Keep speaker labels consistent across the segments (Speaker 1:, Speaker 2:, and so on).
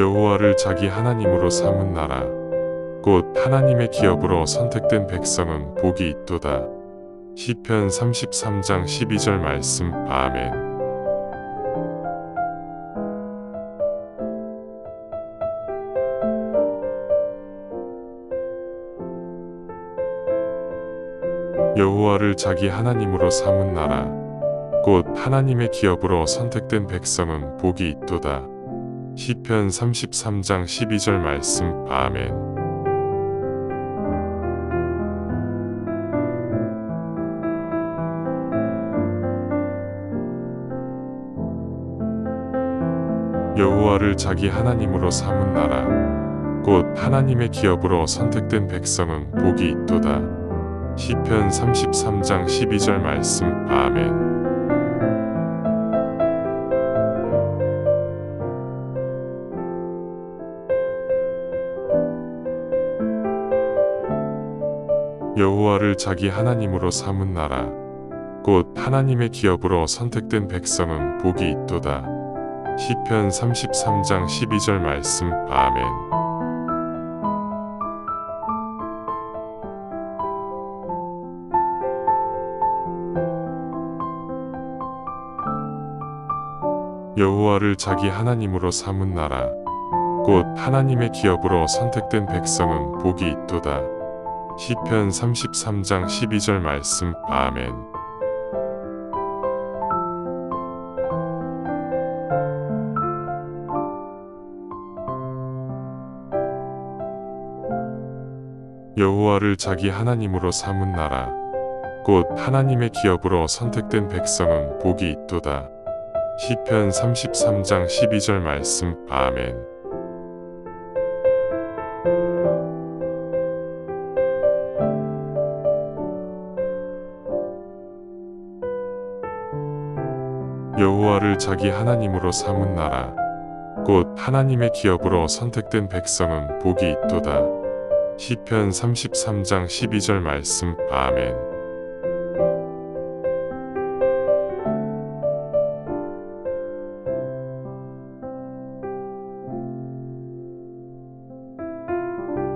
Speaker 1: 여호와를 자기 하나님으로 삼은 나라 곧 하나님의 기업으로 선택된 백성은 복이 있도다. 시편 33장 12절 말씀 아멘. 여호와를 자기 하나님으로 삼은 나라 곧 하나님의 기업으로 선택된 백성은 복이 있도다. 시편 33장 12절 말씀 아멘. 여호와를 자기 하나님으로 삼은 나라 곧 하나님의 기업으로 선택된 백성은 복이 있도다. 시편 33장 12절 말씀 아멘. 여호와를 자기 하나님으로 삼은 나라 곧 하나님의 기업으로 선택된 백성은 복이 있도다. 시편 33장 12절 말씀 아멘. 여호와를 자기 하나님으로 삼은 나라 곧 하나님의 기업으로 선택된 백성은 복이 있도다. 시편 33장 12절 말씀 아멘. 여호와를 자기 하나님으로 삼은 나라 곧 하나님의 기업으로 선택된 백성은 복이 있도다. 시편 33장 12절 말씀 아멘. 여호와를 자기 하나님으로 삼은 나라 곧 하나님의 기업으로 선택된 백성은 복이 있도다. 시편 33장 12절 말씀 아멘.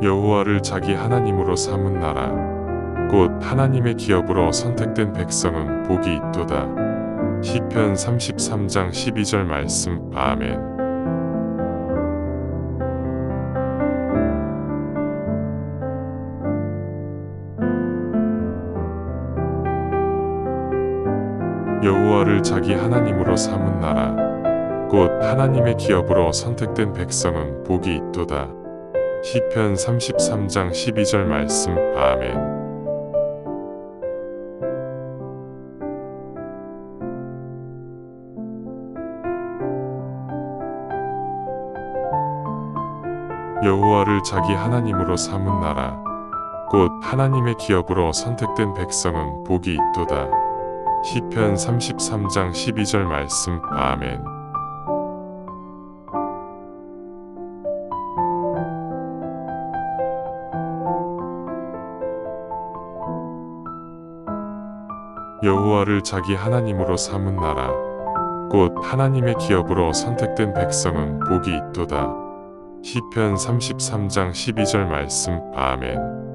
Speaker 1: 여호와를 자기 하나님으로 삼은 나라 곧 하나님의 기업으로 선택된 백성은 복이 있도다. 시편 33장 12절 말씀 아멘. 여호와를 자기 하나님으로 삼은 나라 곧 하나님의 기업으로 선택된 백성은 복이 있도다. 시편 33장 12절 말씀 아멘. 여호와를 자기 하나님으로 삼은 나라 곧 하나님의 기업으로 선택된 백성은 복이 있도다. 시편 33장 12절 말씀 아멘. 여호와를 자기 하나님으로 삼은 나라 곧 하나님의 기업으로 선택된 백성은 복이 있도다. 시편 33장 12절 말씀 아멘.